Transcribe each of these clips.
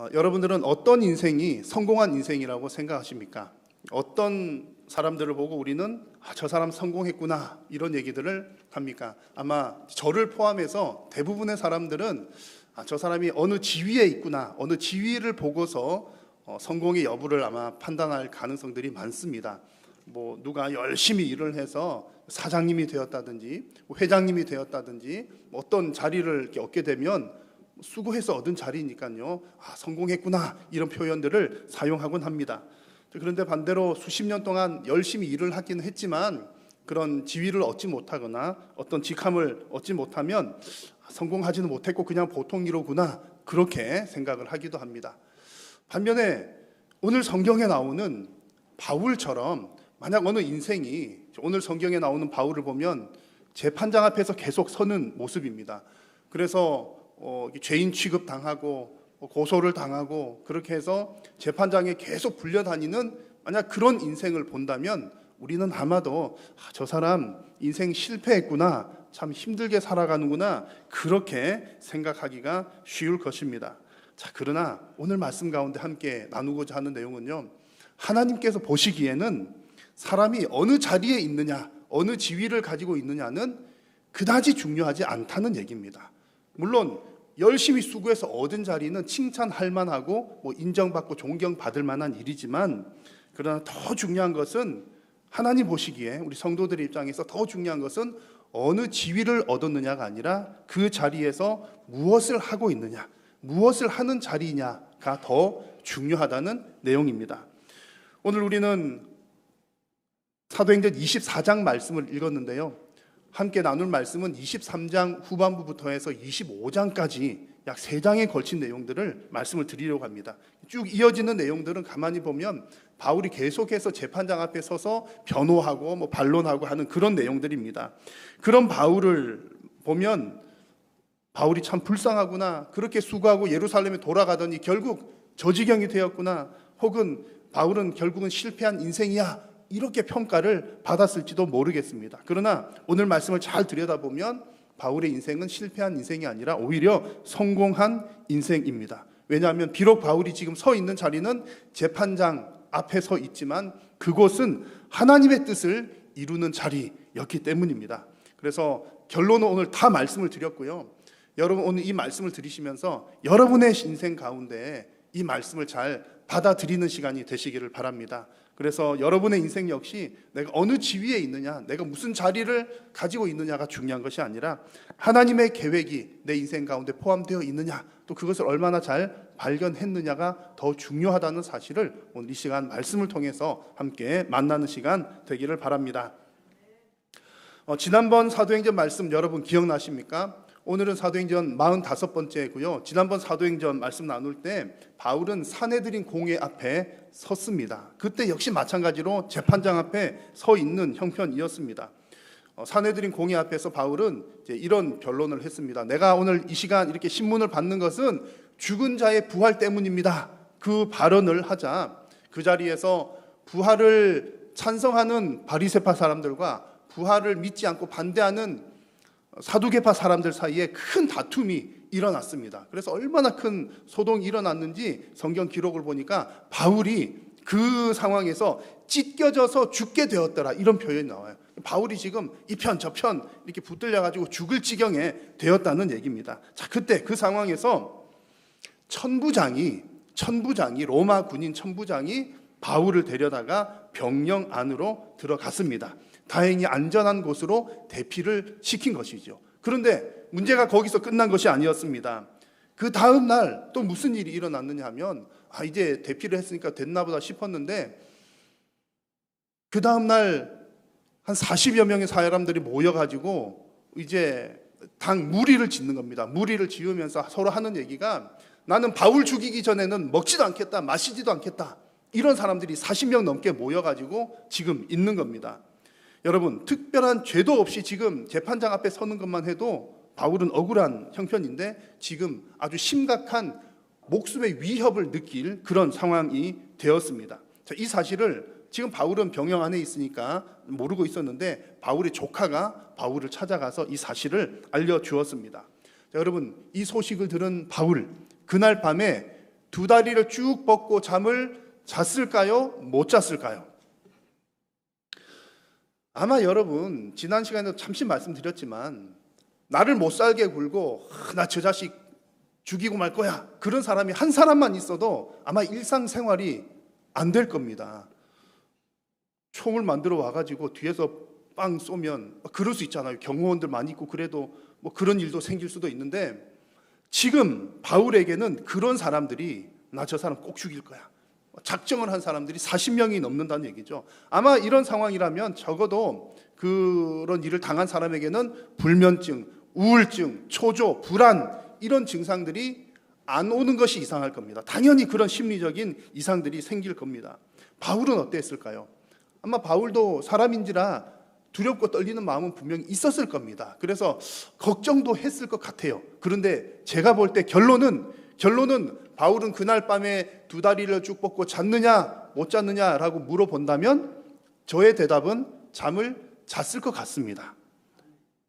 어, 여러분들은 어떤 인생이 성공한 인생이라고 생각하십니까? 어떤 사람들을 보고 우리는 아, 저 사람 성공했구나 이런 얘기들을 합니까? 아마 저를 포함해서 대부분의 사람들은 아, 저 사람이 어느 지위에 있구나 어느 지위를 보고서 어, 성공의 여부를 아마 판단할 가능성들이 많습니다. 뭐 누가 열심히 일을 해서 사장님이 되었다든지 뭐 회장님이 되었다든지 뭐 어떤 자리를 얻게 되면 수고해서 얻은 자리니까요. 아, 성공했구나. 이런 표현들을 사용하곤 합니다. 그런데 반대로 수십 년 동안 열심히 일을 하기는 했지만 그런 지위를 얻지 못하거나 어떤 직함을 얻지 못하면 성공하지는 못했고 그냥 보통 이로구나. 그렇게 생각을 하기도 합니다. 반면에 오늘 성경에 나오는 바울처럼 만약 어느 인생이 오늘 성경에 나오는 바울을 보면 재판장 앞에서 계속 서는 모습입니다. 그래서 어, 죄인 취급 당하고 뭐 고소를 당하고 그렇게 해서 재판장에 계속 불려다니는 만약 그런 인생을 본다면 우리는 아마도 아, 저 사람 인생 실패했구나 참 힘들게 살아가는구나 그렇게 생각하기가 쉬울 것입니다. 자 그러나 오늘 말씀 가운데 함께 나누고자 하는 내용은요 하나님께서 보시기에는 사람이 어느 자리에 있느냐 어느 지위를 가지고 있느냐는 그다지 중요하지 않다는 얘기입니다. 물론 열심히 수고해서 얻은 자리는 칭찬할 만하고 뭐 인정받고 존경받을 만한 일이지만 그러나 더 중요한 것은 하나님 보시기에 우리 성도들 입장에서 더 중요한 것은 어느 지위를 얻었느냐가 아니라 그 자리에서 무엇을 하고 있느냐, 무엇을 하는 자리냐가 더 중요하다는 내용입니다. 오늘 우리는 사도행전 24장 말씀을 읽었는데요. 함께 나눌 말씀은 23장 후반부부터 해서 25장까지 약 3장에 걸친 내용들을 말씀을 드리려고 합니다. 쭉 이어지는 내용들은 가만히 보면 바울이 계속해서 재판장 앞에 서서 변호하고 뭐 반론하고 하는 그런 내용들입니다. 그런 바울을 보면 바울이 참 불쌍하구나. 그렇게 수고하고 예루살렘에 돌아가더니 결국 저지경이 되었구나. 혹은 바울은 결국은 실패한 인생이야. 이렇게 평가를 받았을지도 모르겠습니다. 그러나 오늘 말씀을 잘 들여다보면 바울의 인생은 실패한 인생이 아니라 오히려 성공한 인생입니다. 왜냐하면 비록 바울이 지금 서 있는 자리는 재판장 앞에 서 있지만 그곳은 하나님의 뜻을 이루는 자리였기 때문입니다. 그래서 결론은 오늘 다 말씀을 드렸고요. 여러분 오늘 이 말씀을 들으시면서 여러분의 인생 가운데 이 말씀을 잘 받아들이는 시간이 되시기를 바랍니다. 그래서 여러분의 인생 역시 내가 어느 지위에 있느냐, 내가 무슨 자리를 가지고 있느냐가 중요한 것이 아니라 하나님의 계획이 내 인생 가운데 포함되어 있느냐, 또 그것을 얼마나 잘 발견했느냐가 더 중요하다는 사실을 오늘 이 시간 말씀을 통해서 함께 만나는 시간 되기를 바랍니다. 어, 지난번 사도행전 말씀 여러분 기억나십니까? 오늘은 사도행전 45번째고요. 지난번 사도행전 말씀 나눌 때 바울은 사내들인 공회 앞에 섰습니다. 그때 역시 마찬가지로 재판장 앞에 서 있는 형편이었습니다. 어, 사내들인 공회 앞에서 바울은 이런 변론을 했습니다. 내가 오늘 이 시간 이렇게 신문을 받는 것은 죽은 자의 부활 때문입니다. 그 발언을 하자 그 자리에서 부활을 찬성하는 바리세파 사람들과 부활을 믿지 않고 반대하는 사두개파 사람들 사이에 큰 다툼이 일어났습니다. 그래서 얼마나 큰 소동이 일어났는지 성경 기록을 보니까 바울이 그 상황에서 찢겨져서 죽게 되었더라 이런 표현이 나와요. 바울이 지금 이 편 저 편 이렇게 붙들려 가지고 죽을 지경에 되었다는 얘기입니다. 자, 그때 그 상황에서 천부장이 천부장이 로마 군인 천부장이 바울을 데려다가 병영 안으로 들어갔습니다. 다행히 안전한 곳으로 대피를 시킨 것이죠. 그런데 문제가 거기서 끝난 것이 아니었습니다. 그 다음 날 또 무슨 일이 일어났느냐 하면 아 이제 대피를 했으니까 됐나 보다 싶었는데 그 다음 날 한 40여 명의 사람들이 모여 가지고 이제 당 무리를 짓는 겁니다. 무리를 지으면서 서로 하는 얘기가 나는 바울 죽이기 전에는 먹지도 않겠다. 마시지도 않겠다. 이런 사람들이 40명 넘게 모여 가지고 지금 있는 겁니다. 여러분, 특별한 죄도 없이 지금 재판장 앞에 서는 것만 해도 바울은 억울한 형편인데 지금 아주 심각한 목숨의 위협을 느낄 그런 상황이 되었습니다. 자, 이 사실을 지금 바울은 병영 안에 있으니까 모르고 있었는데 바울의 조카가 바울을 찾아가서 이 사실을 알려 주었습니다. 자, 여러분, 이 소식을 들은 바울 그날 밤에 두 다리를 쭉 뻗고 잠을 잤을까요? 못 잤을까요? 아마 여러분 지난 시간에도 잠시 말씀드렸지만 나를 못 살게 굴고 나저 자식 죽이고 말 거야 그런 사람이 한 사람만 있어도 아마 일상생활이 안 될 겁니다. 총을 만들어 와가지고 뒤에서 빵 쏘면 그럴 수 있잖아요. 경호원들 많이 있고 그래도 뭐 그런 일도 생길 수도 있는데 지금 바울에게는 그런 사람들이 나 저 사람 꼭 죽일 거야. 작정을 한 사람들이 40명이 넘는다는 얘기죠. 아마 이런 상황이라면 적어도 그런 일을 당한 사람에게는 불면증, 우울증, 초조, 불안 이런 증상들이 안 오는 것이 이상할 겁니다. 당연히 그런 심리적인 이상들이 생길 겁니다. 바울은 어땠을까요? 아마 바울도 사람인지라 두렵고 떨리는 마음은 분명히 있었을 겁니다. 그래서 걱정도 했을 것 같아요. 그런데 제가 볼 때 결론은 결론은 바울은 그날 밤에 두 다리를 쭉 뻗고 잤느냐 못 잤느냐라고 물어본다면 저의 대답은 잠을 잤을 것 같습니다.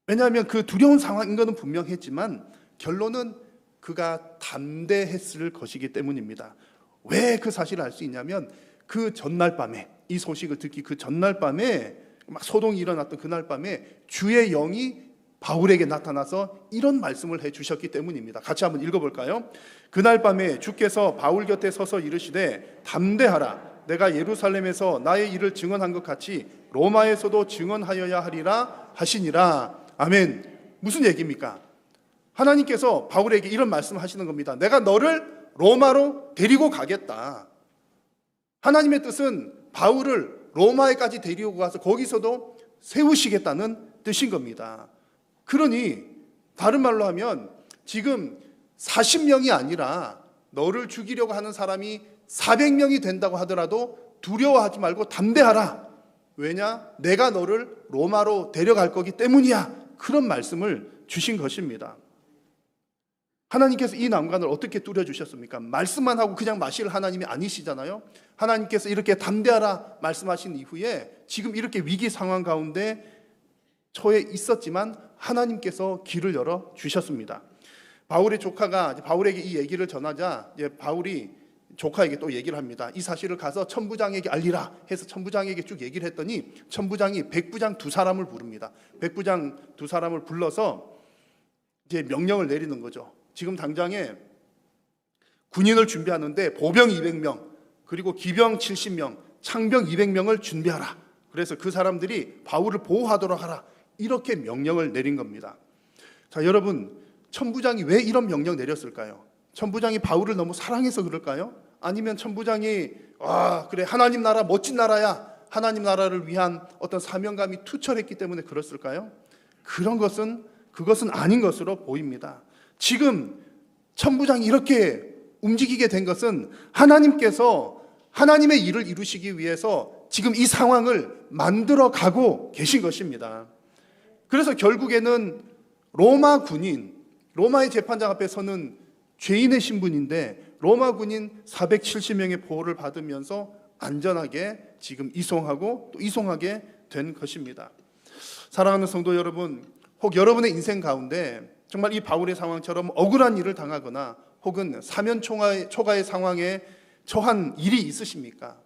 왜냐하면 그 두려운 상황인 것은 분명했지만 결론은 그가 담대했을 것이기 때문입니다. 왜 그 사실을 알 수 있냐면 그 전날 밤에 이 소식을 듣기 그 전날 밤에 막 소동이 일어났던 그날 밤에 주의 영이 바울에게 나타나서 이런 말씀을 해 주셨기 때문입니다. 같이 한번 읽어 볼까요? 그날 밤에 주께서 바울 곁에 서서 이르시되 담대하라 내가 예루살렘에서 나의 일을 증언한 것 같이 로마에서도 증언하여야 하리라 하시니라. 아멘. 무슨 얘기입니까? 하나님께서 바울에게 이런 말씀을 하시는 겁니다. 내가 너를 로마로 데리고 가겠다. 하나님의 뜻은 바울을 로마에까지 데리고 가서 거기서도 세우시겠다는 뜻인 겁니다. 그러니 다른 말로 하면 지금 40명이 아니라 너를 죽이려고 하는 사람이 400명이 된다고 하더라도 두려워하지 말고 담대하라. 왜냐? 내가 너를 로마로 데려갈 거기 때문이야. 그런 말씀을 주신 것입니다. 하나님께서 이 난관을 어떻게 뚫어 주셨습니까? 말씀만 하고 그냥 마실 하나님이 아니시잖아요. 하나님께서 이렇게 담대하라 말씀하신 이후에 지금 이렇게 위기 상황 가운데 처해 있었지만 하나님께서 길을 열어 주셨습니다. 바울의 조카가 바울에게 이 얘기를 전하자 이제 바울이 조카에게 또 얘기를 합니다. 이 사실을 가서 천부장에게 알리라 해서 천부장에게 쭉 얘기를 했더니 천부장이 백부장 두 사람을 부릅니다. 백부장 두 사람을 불러서 이제 명령을 내리는 거죠. 지금 당장에 군인을 준비하는데 보병 200명, 그리고 기병 70명, 창병 200명을 준비하라. 그래서 그 사람들이 바울을 보호하도록 하라. 이렇게 명령을 내린 겁니다. 자, 여러분, 천부장이 왜 이런 명령 내렸을까요? 천부장이 바울을 너무 사랑해서 그럴까요? 아니면 천부장이 아, 그래 하나님 나라 멋진 나라야. 하나님 나라를 위한 어떤 사명감이 투철했기 때문에 그랬을까요? 그런 것은 그것은 아닌 것으로 보입니다. 지금 천부장이 이렇게 움직이게 된 것은 하나님께서 하나님의 일을 이루시기 위해서 지금 이 상황을 만들어 가고 계신 것입니다. 그래서 결국에는 로마 군인, 로마의 재판장 앞에 서는 죄인의 신분인데 로마 군인 470명의 보호를 받으면서 안전하게 지금 이송하고 또 이송하게 된 것입니다. 사랑하는 성도 여러분, 혹 여러분의 인생 가운데 정말 이 바울의 상황처럼 억울한 일을 당하거나 혹은 사면 초과의, 초과의 상황에 처한 일이 있으십니까?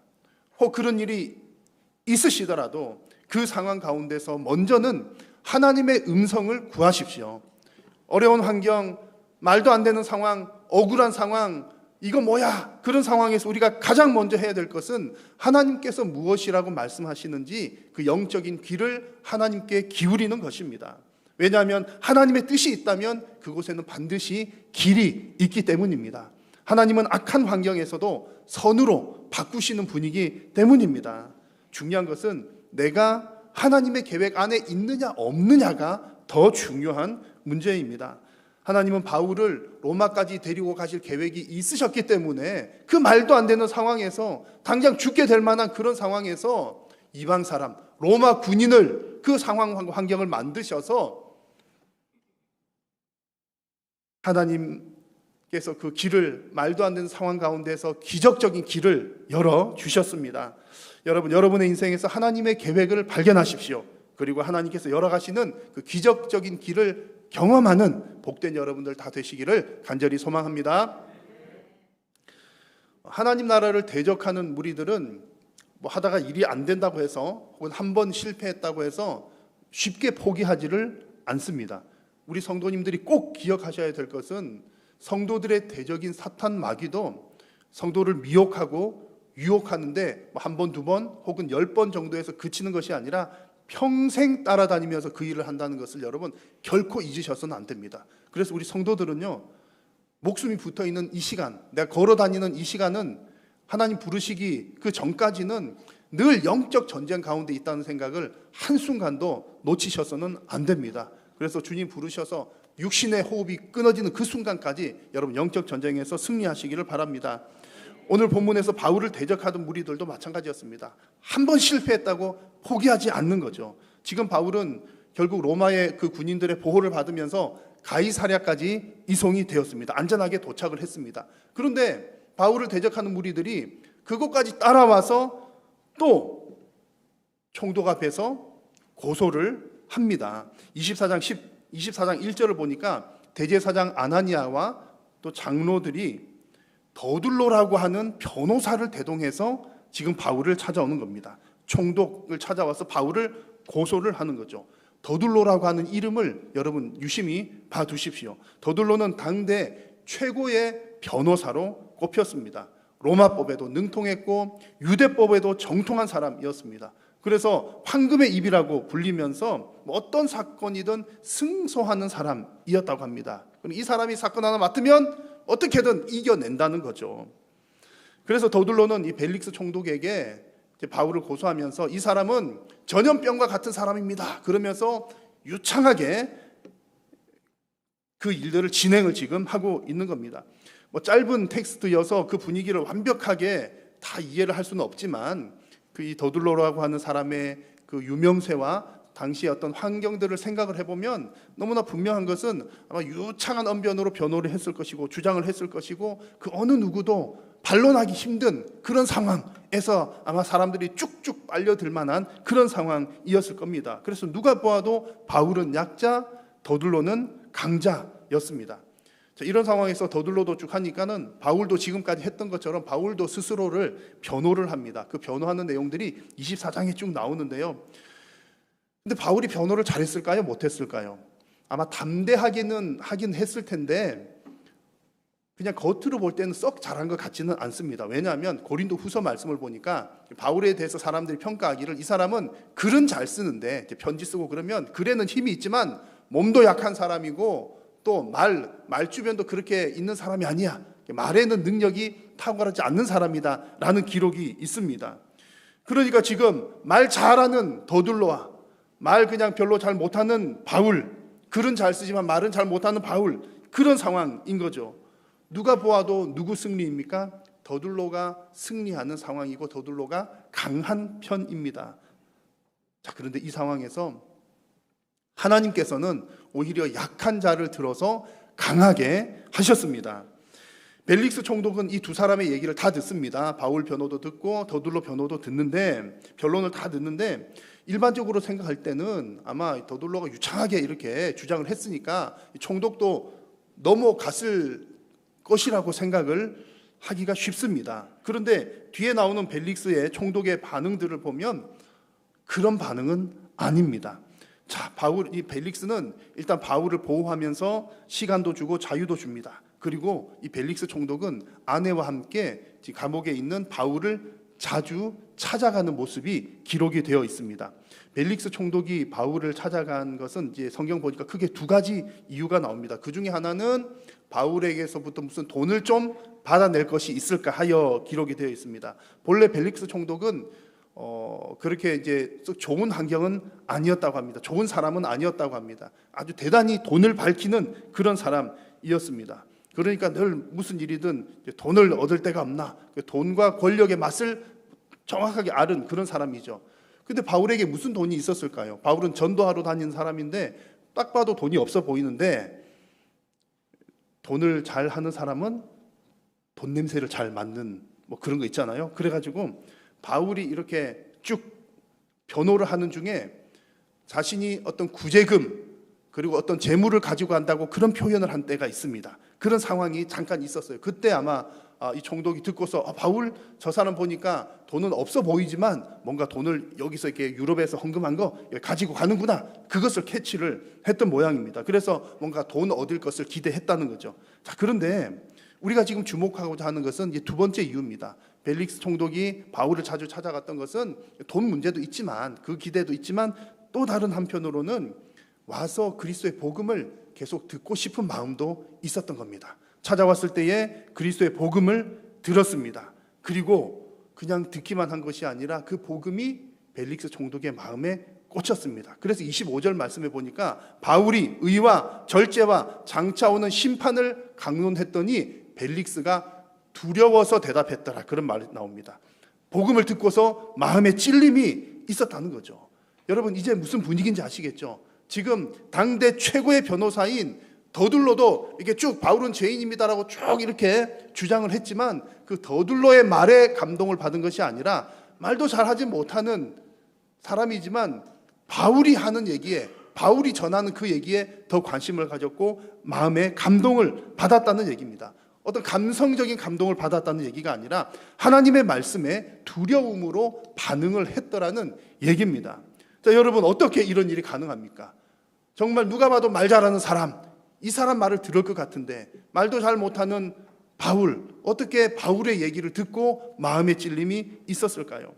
혹 그런 일이 있으시더라도 그 상황 가운데서 먼저는 하나님의 음성을 구하십시오. 어려운 환경, 말도 안 되는 상황, 억울한 상황, 이거 뭐야? 그런 상황에서 우리가 가장 먼저 해야 될 것은 하나님께서 무엇이라고 말씀하시는지 그 영적인 귀를 하나님께 기울이는 것입니다. 왜냐하면 하나님의 뜻이 있다면 그곳에는 반드시 길이 있기 때문입니다. 하나님은 악한 환경에서도 선으로 바꾸시는 분이기 때문입니다. 중요한 것은 내가 하나님의 계획 안에 있느냐 없느냐가 더 중요한 문제입니다. 하나님은 바울을 로마까지 데리고 가실 계획이 있으셨기 때문에 그 말도 안 되는 상황에서 당장 죽게 될 만한 그런 상황에서 이방 사람, 로마 군인을 그 상황 환경을 만드셔서 하나님께서 그 길을 말도 안 되는 상황 가운데서 기적적인 길을 열어 주셨습니다. 여러분, 여러분의 인생에서 하나님의 계획을 발견하십시오. 그리고 하나님께서 열어가시는 그 기적적인 길을 경험하는 복된 여러분들 다 되시기를 간절히 소망합니다. 하나님 나라를 대적하는 무리들은 뭐 하다가 일이 안 된다고 해서 혹은 한 번 실패했다고 해서 쉽게 포기하지를 않습니다. 우리 성도님들이 꼭 기억하셔야 될 것은 성도들의 대적인 사탄 마귀도 성도를 미혹하고 유혹하는데 뭐한 번, 두 번 혹은 열 번 정도에서 그치는 것이 아니라 평생 따라다니면서 그 일을 한다는 것을 여러분 결코 잊으셔서는 안 됩니다. 그래서 우리 성도들은요 목숨이 붙어 있는 이 시간, 내가 걸어 다니는 이 시간은 하나님 부르시기 그 전까지는 늘 영적 전쟁 가운데 있다는 생각을 한순간도 놓치셔서는 안 됩니다. 그래서 주님 부르셔서 육신의 호흡이 끊어지는 그 순간까지 여러분 영적 전쟁에서 승리하시기를 바랍니다. 오늘 본문에서 바울을 대적하던 무리들도 마찬가지였습니다. 한 번 실패했다고 포기하지 않는 거죠. 지금 바울은 결국 로마의 그 군인들의 보호를 받으면서 가이사랴까지 이송이 되었습니다. 안전하게 도착을 했습니다. 그런데 바울을 대적하는 무리들이 그곳까지 따라와서 또 총독 앞에서 고소를 합니다. 24장 10 24장 1절을 보니까 대제사장 아나니아와 또 장로들이 더둘로라고 하는 변호사를 대동해서 지금 바울을 찾아오는 겁니다. 총독을 찾아와서 바울을 고소를 하는 거죠. 더둘로라고 하는 이름을 여러분 유심히 봐두십시오. 더둘로는 당대 최고의 변호사로 꼽혔습니다. 로마법에도 능통했고 유대법에도 정통한 사람이었습니다. 그래서 황금의 입이라고 불리면서 뭐 어떤 사건이든 승소하는 사람이었다고 합니다. 그럼 이 사람이 사건 하나 맡으면 어떻게든 이겨낸다는 거죠. 그래서 더둘로는 이 벨릭스 총독에게 바울을 고소하면서 이 사람은 전염병과 같은 사람입니다. 그러면서 유창하게 그 일들을 진행을 지금 하고 있는 겁니다. 뭐 짧은 텍스트여서 그 분위기를 완벽하게 다 이해를 할 수는 없지만 그 이 더둘로라고 하는 사람의 그 유명세와 당시의 어떤 환경들을 생각을 해보면 너무나 분명한 것은 아마 유창한 언변으로 변호를 했을 것이고 주장을 했을 것이고 그 어느 누구도 반론하기 힘든 그런 상황에서 아마 사람들이 쭉쭉 빨려들 만한 그런 상황이었을 겁니다. 그래서 누가 보아도 바울은 약자, 더둘로는 강자였습니다. 자, 이런 상황에서 더둘로도 쭉 하니까는 바울도 지금까지 했던 것처럼 바울도 스스로를 변호를 합니다. 그 변호하는 내용들이 24장에 쭉 나오는데요. 근데 바울이 변호를 잘했을까요? 못했을까요? 아마 담대하기는 하긴 했을 텐데 그냥 겉으로 볼 때는 썩 잘한 것 같지는 않습니다. 왜냐하면 고린도 후서 말씀을 보니까 바울에 대해서 사람들이 평가하기를 이 사람은 글은 잘 쓰는데 편지 쓰고 그러면 글에는 힘이 있지만 몸도 약한 사람이고 또 말, 말주변도 그렇게 있는 사람이 아니야. 말에는 능력이 탁월하지 않는 사람이다. 라는 기록이 있습니다. 그러니까 지금 말 잘하는 더둘로와 말 그냥 별로 잘 못하는 바울, 글은 잘 쓰지만 말은 잘 못하는 바울, 그런 상황인 거죠. 누가 보아도 누구 승리입니까? 더둘로가 승리하는 상황이고 더둘로가 강한 편입니다. 자, 그런데 이 상황에서 하나님께서는 오히려 약한 자를 들어서 강하게 하셨습니다. 벨릭스 총독은 이 두 사람의 얘기를 다 듣습니다. 바울 변호도 듣고 더둘로 변호도 듣는데 변론을 다 듣는데 일반적으로 생각할 때는 아마 더둘로가 유창하게 이렇게 주장을 했으니까 총독도 넘어갔을 것이라고 생각을 하기가 쉽습니다. 그런데 뒤에 나오는 벨릭스의 총독의 반응들을 보면 그런 반응은 아닙니다. 자, 바울 이 벨릭스는 일단 바울을 보호하면서 시간도 주고 자유도 줍니다. 그리고 이 벨릭스 총독은 아내와 함께 감옥에 있는 바울을 자주 찾아가는 모습이 기록이 되어 있습니다. 벨릭스 총독이 바울을 찾아간 것은 이제 성경 보니까 크게 두 가지 이유가 나옵니다. 그 중에 하나는 바울에게서부터 무슨 돈을 좀 받아낼 것이 있을까 하여 기록이 되어 있습니다. 본래 벨릭스 총독은 어, 그렇게 이제 좋은 환경은 아니었다고 합니다. 좋은 사람은 아니었다고 합니다. 아주 대단히 돈을 밝히는 그런 사람이었습니다. 그러니까 늘 무슨 일이든 돈을 얻을 데가 없나 그 돈과 권력의 맛을 정확하게 아는 그런 사람이죠. 근데 바울에게 무슨 돈이 있었을까요? 바울은 전도하러 다니는 사람인데 딱 봐도 돈이 없어 보이는데 돈을 잘 하는 사람은 돈 냄새를 잘 맡는 뭐 그런 거 있잖아요. 그래가지고 바울이 이렇게 쭉 변호를 하는 중에 자신이 어떤 구제금 그리고 어떤 재물을 가지고 간다고 그런 표현을 한 때가 있습니다. 그런 상황이 잠깐 있었어요. 그때 아마 아, 이 총독이 듣고서 아, 바울 저 사람 보니까 돈은 없어 보이지만 뭔가 돈을 여기서 이렇게 유럽에서 헌금한 거 가지고 가는구나 그것을 캐치를 했던 모양입니다. 그래서 뭔가 돈 얻을 것을 기대했다는 거죠. 자 그런데 우리가 지금 주목하고자 하는 것은 두 번째 이유입니다. 벨릭스 총독이 바울을 자주 찾아갔던 것은 돈 문제도 있지만 그 기대도 있지만 또 다른 한편으로는 와서 그리스도의 복음을 계속 듣고 싶은 마음도 있었던 겁니다. 찾아왔을 때에 그리스도의 복음을 들었습니다. 그리고 그냥 듣기만 한 것이 아니라 그 복음이 벨릭스 총독의 마음에 꽂혔습니다. 그래서 25절 말씀에 보니까 바울이 의와 절제와 장차 오는 심판을 강론했더니 벨릭스가 두려워서 대답했더라. 그런 말이 나옵니다. 복음을 듣고서 마음에 찔림이 있었다는 거죠. 여러분 이제 무슨 분위기인지 아시겠죠? 지금 당대 최고의 변호사인 더둘로도 이게 쭉 바울은 죄인입니다라고 쭉 이렇게 주장을 했지만 그 더둘로의 말에 감동을 받은 것이 아니라 말도 잘하지 못하는 사람이지만 바울이 하는 얘기에 바울이 전하는 그 얘기에 더 관심을 가졌고 마음에 감동을 받았다는 얘기입니다. 어떤 감성적인 감동을 받았다는 얘기가 아니라 하나님의 말씀에 두려움으로 반응을 했더라는 얘기입니다. 자, 여러분 어떻게 이런 일이 가능합니까? 정말 누가 봐도 말 잘하는 사람, 이 사람 말을 들을 것 같은데 말도 잘 못하는 바울, 어떻게 바울의 얘기를 듣고 마음의 찔림이 있었을까요?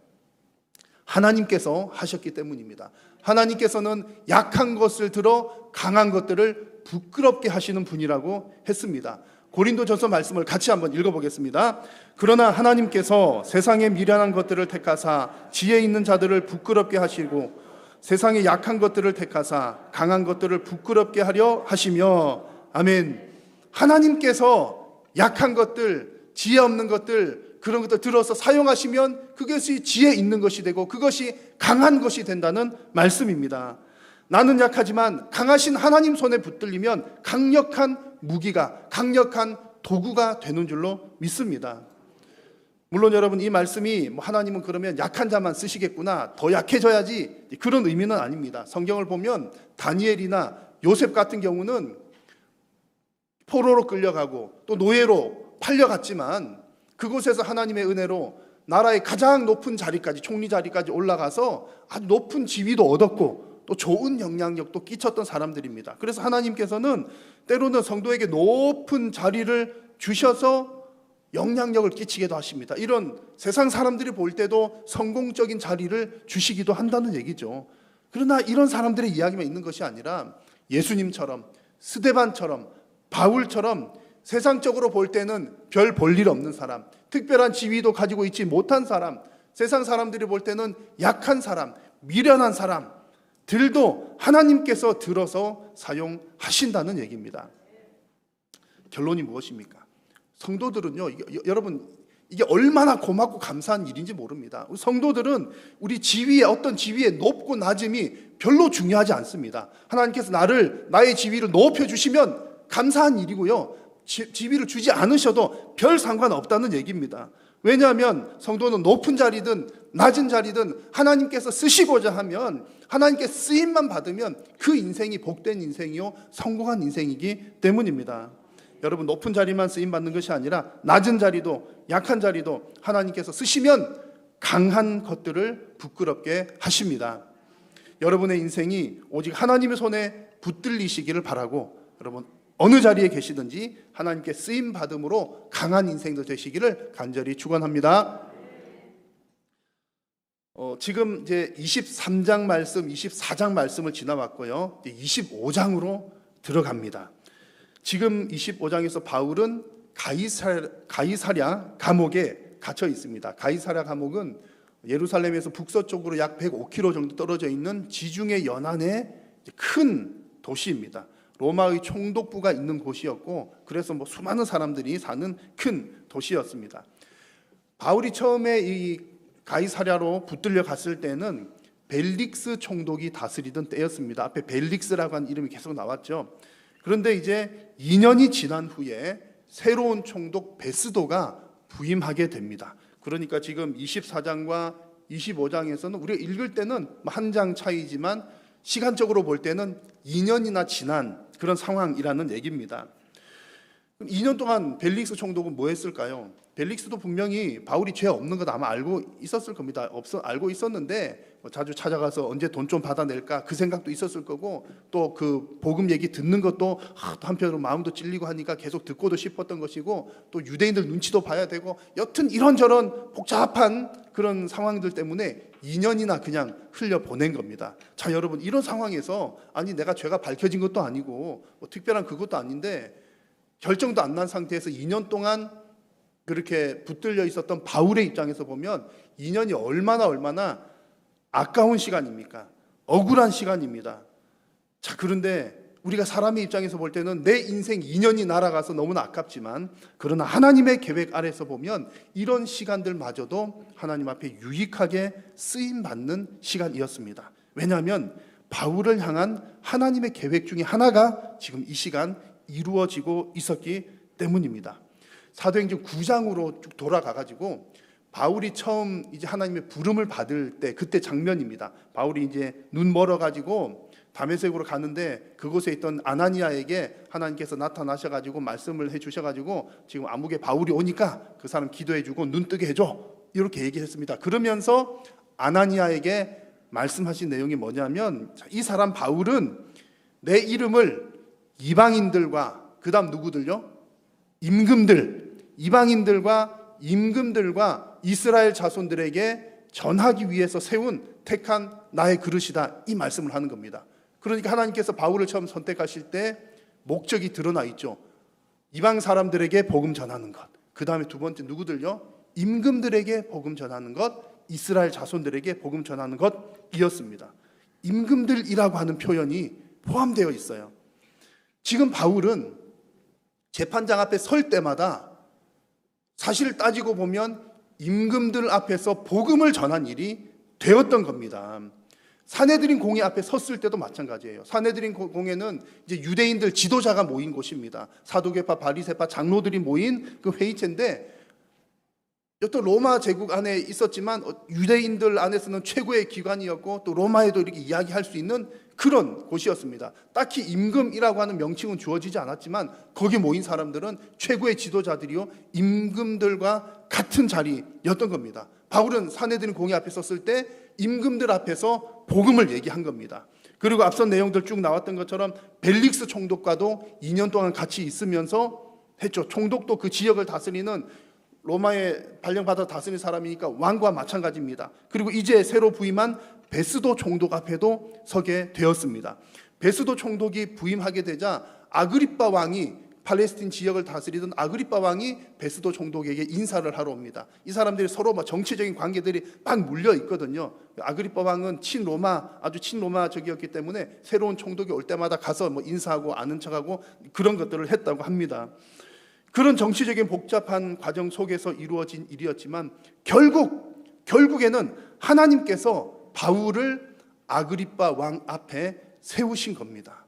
하나님께서 하셨기 때문입니다. 하나님께서는 약한 것을 들어 강한 것들을 부끄럽게 하시는 분이라고 했습니다. 고린도전서 말씀을 같이 한번 읽어보겠습니다. 그러나 하나님께서 세상의 미련한 것들을 택하사 지혜 있는 자들을 부끄럽게 하시고 세상의 약한 것들을 택하사 강한 것들을 부끄럽게 하려 하시며 아멘. 하나님께서 약한 것들, 지혜 없는 것들 그런 것들 들어서 사용하시면 그것이 지혜 있는 것이 되고 그것이 강한 것이 된다는 말씀입니다. 나는 약하지만 강하신 하나님 손에 붙들리면 강력한 무기가 강력한 도구가 되는 줄로 믿습니다. 물론 여러분 이 말씀이 뭐 하나님은 그러면 약한 자만 쓰시겠구나 더 약해져야지 그런 의미는 아닙니다. 성경을 보면 다니엘이나 요셉 같은 경우는 포로로 끌려가고 또 노예로 팔려갔지만 그곳에서 하나님의 은혜로 나라의 가장 높은 자리까지 총리 자리까지 올라가서 아주 높은 지위도 얻었고 또 좋은 영향력도 끼쳤던 사람들입니다. 그래서 하나님께서는 때로는 성도에게 높은 자리를 주셔서 영향력을 끼치기도 하십니다. 이런 세상 사람들이 볼 때도 성공적인 자리를 주시기도 한다는 얘기죠. 그러나 이런 사람들의 이야기만 있는 것이 아니라 예수님처럼 스데반처럼 바울처럼 세상적으로 볼 때는 별 볼 일 없는 사람, 특별한 지위도 가지고 있지 못한 사람, 세상 사람들이 볼 때는 약한 사람, 미련한 사람들도 하나님께서 들어서 사용하신다는 얘기입니다. 결론이 무엇입니까? 성도들은요, 여러분 이게 얼마나 고맙고 감사한 일인지 모릅니다. 성도들은 우리 지위에 어떤 지위의 높고 낮음이 별로 중요하지 않습니다. 하나님께서 나를 나의 지위를 높여 주시면 감사한 일이고요. 지, 지위를 주지 않으셔도 별 상관없다는 얘기입니다. 왜냐하면 성도는 높은 자리든 낮은 자리든 하나님께서 쓰시고자 하면 하나님께 쓰임만 받으면 그 인생이 복된 인생이요 성공한 인생이기 때문입니다. 여러분 높은 자리만 쓰임 받는 것이 아니라 낮은 자리도 약한 자리도 하나님께서 쓰시면 강한 것들을 부끄럽게 하십니다. 여러분의 인생이 오직 하나님의 손에 붙들리시기를 바라고 여러분 어느 자리에 계시든지 하나님께 쓰임 받음으로 강한 인생도 되시기를 간절히 축원합니다. 어, 지금 이제 23장 말씀, 24장 말씀을 지나왔고요. 25장으로 들어갑니다. 지금 25장에서 바울은 가이사, 가이사랴 감옥에 갇혀 있습니다. 가이사랴 감옥은 예루살렘에서 북서쪽으로 약 105km 정도 떨어져 있는 지중해 연안의 큰 도시입니다. 로마의 총독부가 있는 곳이었고 그래서 뭐 수많은 사람들이 사는 큰 도시였습니다. 바울이 처음에 이 가이사랴로 붙들려 갔을 때는 벨릭스 총독이 다스리던 때였습니다. 앞에 벨릭스라고 하는 이름이 계속 나왔죠. 그런데 이제 2년이 지난 후에 새로운 총독 베스도가 부임하게 됩니다. 그러니까 지금 24장과 25장에서는 우리가 읽을 때는 뭐 한장 차이지만 시간적으로 볼 때는 2년이나 지난 그런 상황이라는 얘기입니다. 그럼 2년 동안 벨릭스 총독은 뭐 했을까요? 벨릭스도 분명히 바울이 죄 없는 것 아마 알고 있었을 겁니다. 없어 알고 있었는데 뭐 자주 찾아가서 언제 돈 좀 받아낼까 그 생각도 있었을 거고 또 그 복음 얘기 듣는 것도 한편으로 마음도 찔리고 하니까 계속 듣고도 싶었던 것이고 또 유대인들 눈치도 봐야 되고 여튼 이런저런 복잡한 그런 상황들 때문에 2년이나 그냥 흘려 보낸 겁니다. 자 여러분 이런 상황에서 아니 내가 죄가 밝혀진 것도 아니고 뭐 특별한 그것도 아닌데 결정도 안 난 상태에서 2년 동안 그렇게 붙들려 있었던 바울의 입장에서 보면 2년이 얼마나 얼마나 아까운 시간입니까? 억울한 시간입니다. 자, 그런데 우리가 사람의 입장에서 볼 때는 내 인생 2년이 날아가서 너무나 아깝지만 그러나 하나님의 계획 아래서 보면 이런 시간들마저도 하나님 앞에 유익하게 쓰임 받는 시간이었습니다. 왜냐하면 바울을 향한 하나님의 계획 중에 하나가 지금 이 시간 이루어지고 있었기 때문입니다. 사도행전 9장으로 쭉 돌아가 가지고 바울이 처음 이제 하나님의 부름을 받을 때 그때 장면입니다. 바울이 이제 눈 멀어 가지고 다메섹으로 가는데 그곳에 있던 아나니아에게 하나님께서 나타나셔 가지고 말씀을 해 주셔 가지고 지금 암흑에 바울이 오니까 그 사람 기도해 주고 눈 뜨게 해 줘. 이렇게 얘기했습니다. 그러면서 아나니아에게 말씀하신 내용이 뭐냐면 이 사람 바울은 내 이름을 이방인들과 그 다음 누구들요? 임금들, 이방인들과 임금들과 이스라엘 자손들에게 전하기 위해서 세운 택한 나의 그릇이다. 이 말씀을 하는 겁니다. 그러니까 하나님께서 바울을 처음 선택하실 때 목적이 드러나 있죠. 이방 사람들에게 복음 전하는 것. 그 다음에 두 번째 누구들요? 임금들에게 복음 전하는 것, 이스라엘 자손들에게 복음 전하는 것이었습니다. 임금들이라고 하는 표현이 포함되어 있어요. 지금 바울은 재판장 앞에 설 때마다 사실 따지고 보면 임금들 앞에서 복음을 전한 일이 되었던 겁니다. 사내들인 공회 앞에 섰을 때도 마찬가지예요. 사내들인 공회는 이제 유대인들 지도자가 모인 곳입니다. 사도계파, 바리새파 장로들이 모인 그 회의체인데 여튼 로마 제국 안에 있었지만 유대인들 안에서는 최고의 기관이었고 또 로마에도 이렇게 이야기할 수 있는 그런 곳이었습니다. 딱히 임금이라고 하는 명칭은 주어지지 않았지만 거기 모인 사람들은 최고의 지도자들이요 임금들과 같은 자리였던 겁니다. 바울은 사내들인 공회 앞에 섰을 때 임금들 앞에서 복음을 얘기한 겁니다. 그리고 앞선 내용들 쭉 나왔던 것처럼 벨릭스 총독과도 2년 동안 같이 있으면서 했죠. 총독도 그 지역을 다스리는 로마에 발령받아 다스린 사람이니까 왕과 마찬가지입니다. 그리고 이제 새로 부임한 베스도 총독 앞에도 서게 되었습니다. 베스도 총독이 부임하게 되자 아그리빠 왕이 팔레스틴 지역을 다스리던 아그리빠 왕이 베스도 총독에게 인사를 하러 옵니다. 이 사람들이 서로 막 정치적인 관계들이 막 물려 있거든요. 아그리빠 왕은 친로마 아주 친로마 적이었기 때문에 새로운 총독이 올 때마다 가서 뭐 인사하고 아는 척하고 그런 것들을 했다고 합니다. 그런 정치적인 복잡한 과정 속에서 이루어진 일이었지만 결국 결국에는 하나님께서 바울을 아그리빠 왕 앞에 세우신 겁니다.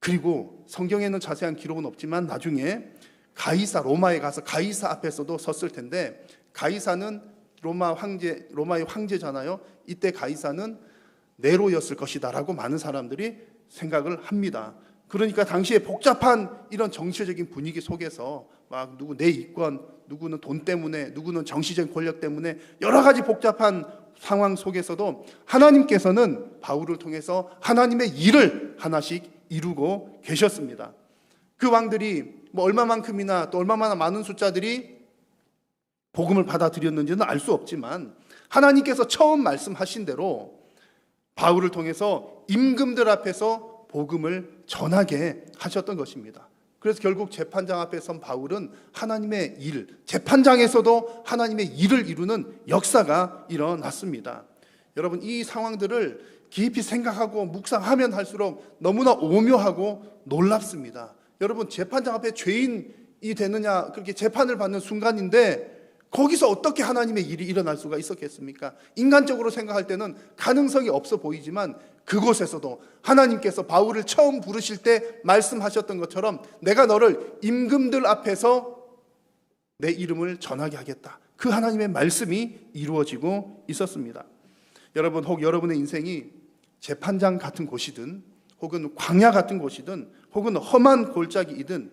그리고 성경에는 자세한 기록은 없지만 나중에 가이사 로마에 가서 가이사 앞에서도 섰을 텐데 가이사는 로마 황제 로마의 황제잖아요. 이때 가이사는 네로였을 것이다라고 많은 사람들이 생각을 합니다. 그러니까 당시에 복잡한 이런 정치적인 분위기 속에서 막 누구 내 이권, 누구는 돈 때문에, 누구는 정치적인 권력 때문에 여러 가지 복잡한 상황 속에서도 하나님께서는 바울을 통해서 하나님의 일을 하나씩 이루고 계셨습니다. 그 왕들이 뭐 얼마만큼이나 또 얼마나 많은 숫자들이 복음을 받아들였는지는 알 수 없지만 하나님께서 처음 말씀하신 대로 바울을 통해서 임금들 앞에서 복음을 전하게 하셨던 것입니다. 그래서 결국 재판장 앞에 선 바울은 하나님의 일, 재판장에서도 하나님의 일을 이루는 역사가 일어났습니다. 여러분, 이 상황들을 깊이 생각하고 묵상하면 할수록 너무나 오묘하고 놀랍습니다. 여러분, 재판장 앞에 죄인이 되느냐, 그렇게 재판을 받는 순간인데, 거기서 어떻게 하나님의 일이 일어날 수가 있었겠습니까? 인간적으로 생각할 때는 가능성이 없어 보이지만 그곳에서도 하나님께서 바울을 처음 부르실 때 말씀하셨던 것처럼 내가 너를 임금들 앞에서 내 이름을 전하게 하겠다. 그 하나님의 말씀이 이루어지고 있었습니다. 여러분, 혹 여러분의 인생이 재판장 같은 곳이든 혹은 광야 같은 곳이든 혹은 험한 골짜기이든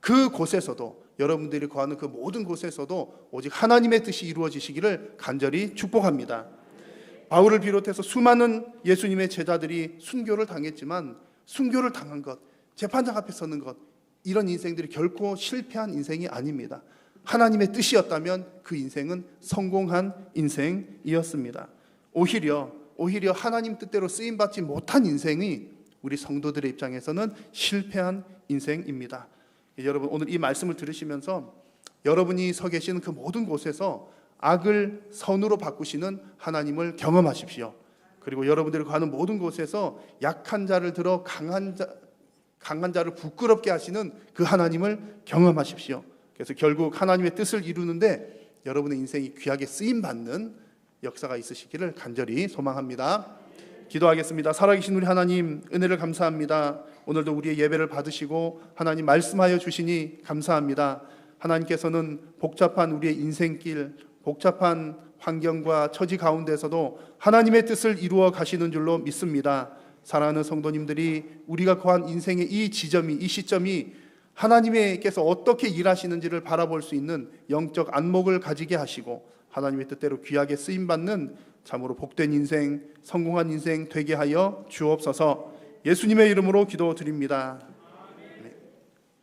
그 곳에서도 여러분들이 거하는 그 모든 곳에서도 오직 하나님의 뜻이 이루어지시기를 간절히 축복합니다. 바울을 비롯해서 수많은 예수님의 제자들이 순교를 당했지만 순교를 당한 것, 재판장 앞에 서는 것 이런 인생들이 결코 실패한 인생이 아닙니다. 하나님의 뜻이었다면 그 인생은 성공한 인생이었습니다. 오히려 오히려 하나님 뜻대로 쓰임 받지 못한 인생이 우리 성도들의 입장에서는 실패한 인생입니다. 여러분 오늘 이 말씀을 들으시면서 여러분이 서 계시는 그 모든 곳에서 악을 선으로 바꾸시는 하나님을 경험하십시오. 그리고 여러분들이 가는 모든 곳에서 약한 자를 들어 강한 자 강한 자를 부끄럽게 하시는 그 하나님을 경험하십시오. 그래서 결국 하나님의 뜻을 이루는데 여러분의 인생이 귀하게 쓰임 받는 역사가 있으시기를 간절히 소망합니다. 기도하겠습니다. 살아계신 우리 하나님 은혜를 감사합니다. 오늘도 우리의 예배를 받으시고 하나님 말씀하여 주시니 감사합니다. 하나님께서는 복잡한 우리의 인생길, 복잡한 환경과 처지 가운데서도 하나님의 뜻을 이루어 가시는 줄로 믿습니다. 사랑하는 성도님들이 우리가 거한 인생의 이 지점이 이 시점이 하나님께서 어떻게 일하시는지를 바라볼 수 있는 영적 안목을 가지게 하시고 하나님의 뜻대로 귀하게 쓰임 받는 참으로 복된 인생, 성공한 인생 되게 하여 주옵소서. 예수님의 이름으로 기도드립니다.